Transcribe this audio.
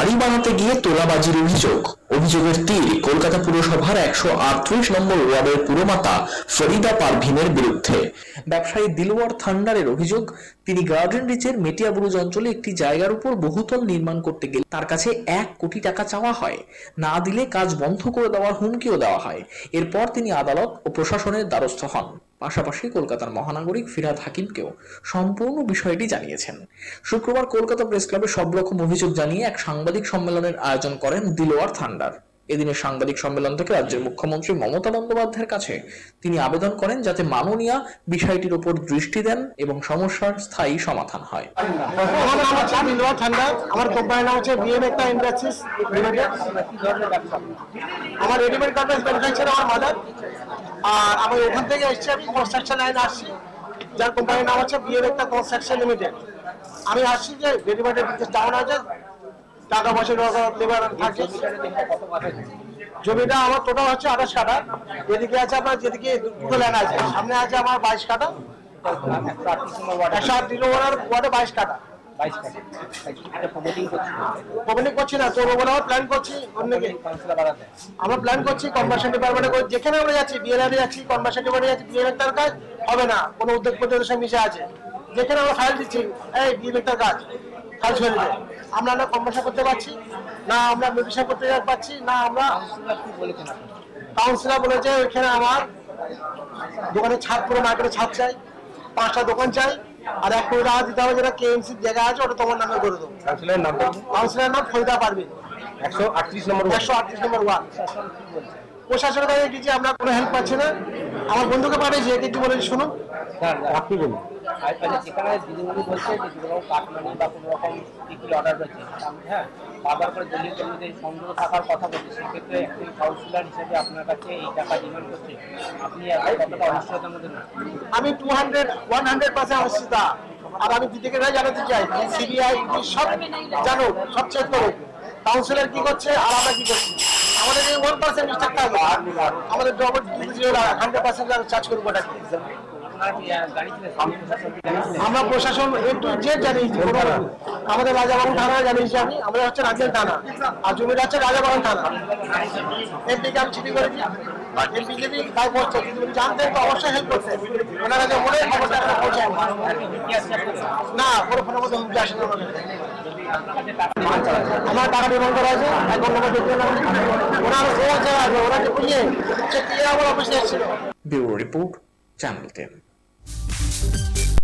বাড়ি বানাতে গিয়ে তোলাবাজির অভিযোগ অভিযোগের তীর, কলকাতা পুরসভার একশো আটত্রিশ নম্বর ওয়ার্ডের পুরমাতা ফরিদা পারভিনের বিরুদ্ধে। ব্যবসায়ী দিলওয়ার থান্ডারের অভিযোগ, তিনি গার্ডেন রিচের মেটিয়াবুরুজ অঞ্চলে একটি জায়গার উপর বহুতল নির্মাণ করতে গেলে তার কাছে এক কোটি টাকা চাওয়া হয়। না দিলে কাজ বন্ধ করে দেওয়ার হুমকিও দেওয়া হয়। এরপর তিনি আদালত ও প্রশাসনের দ্বারস্থ হন। পাশাপাশি কলকাতার মহানাগরিক ফিরাদ হাকিমকেও সম্পূর্ণ বিষয়টি জানিয়েছেন। শুক্রবার কলকাতা প্রেস ক্লাবে সব রকম অভিযোগ জানিয়ে এক সাংবাদিক সম্মেলনের আয়োজন করেন দিলোয়ার থান্ডার। এদিনের সাংবাদিক সম্মেলন থেকে রাজ্যের মুখ্যমন্ত্রী মমতা বন্দ্যোপাধ্যায়ের কাছে তিনি আবেদন করেন যাতে মাননীয়া বিষয়টির উপর দৃষ্টি দেন এবং সমস্যার স্থায়ী সমাধান হয়। আমি কনস্ট্রাকশন আসছি। যার কোম্পানির নাম হচ্ছে কনস্ট্রাকশন লিমিটেড আমি আসছি যে রেডিমেডের ডাউন আছে টাকা পয়সা লেবার থাকে। জমিটা আমার টোটাল হচ্ছে আঠাশ কাঠা। এদিকে আছে আপনার যেদিকে দুটো ল্যান্ড আছে, সামনে আছে আমার বাইশ কাটা একশো ওয়ার্ডে বাইশ কমিটি করছি না প্ল্যান করছি অন্যকে আমরা প্ল্যান করছি যেখানে আমরা যাচ্ছি যাচ্ছি কাজ হবে না, কোনো মিশে আছে। যেখানে আমরা ফাইল দিচ্ছি, এই বিএলআর তার কাজ। ফাইল ছেড়ে দেবে আমরা না কনভার্সন করতে পারছি না আমরা মেডিসিন করতে পারছি না আমরা কাউন্সিলর বলেছে ওইখানে আমার দোকানে ছাদ পুরো মার্কেটে ছাদ চাই পাঁচটা দোকান চাই আর এক কোটি টাকা দিতে হবে যেটা কেএমসি জায়গা আছে ওটা তোমার নামে করে দেবো। কাউন্সিলরের কাউন্সিলরের নাম ফরিদা পারবেন একশো আটত্রিশ নম্বর একশো আটত্রিশ নম্বর ওয়ার্ড। প্রশাসনের কাছে আমরা কোনো হেল্প পাচ্ছি না। আমার বন্ধুকে পাঠিয়েছি একে একটু বলে শুনুন। আপনি বলুন। আচ্ছা, দিদিমণি বলছে যে কোনো কাটমানি বা কোনো রকম বিক্রি অর্ডার রয়েছে আমি হ্যাঁ বারবার করে দলীয় কর্মীদের সংযোগ থাকার কথা বলছি সেক্ষেত্রে একটি কাউন্সিলর হিসেবে আপনার কাছে এই টাকা ডিমান্ড করছে। আপনি কতটা অনিশ্চয়তার মধ্যে না আমি two hundred one hundred percent অনিশ্চিতা। আর আমি দিদিকে জানাতে চাই সিবিআই সব জানো সব চেক করো কাউন্সিলর কি করছে আর আমরা কি করছি? আমাদের এই ওয়ান পার্সেন্ট মিস্টেক থাকবে আমাদের চার্জ করব আমরা প্রশাসন একটু যে জানিয়েছি আমাদের রাজাবাগান থানা জানিয়েছি আমি আমরা হচ্ছে রাজেন থানা। আর জমিটা হচ্ছে রাজাবাগান থানা। এমপিকে আমি চিঠি করেছি তাই জানতেন তো অবশ্যই হেল্প করতেন ওনারা যে মনে খবরটা পৌঁছায় না। কোনো ফোনের মধ্যে হুমকি আসে না আমাদের। আমার টাকা ডিমান্ড করা আছে এখন আমার দেখতে ওনার ও জায়গা আছে, ওরা যে পিয়ে, সে পিয়ে আমার অফিসে এসেছিল ব্যুরো রিপোর্ট, চ্যানেল টেন।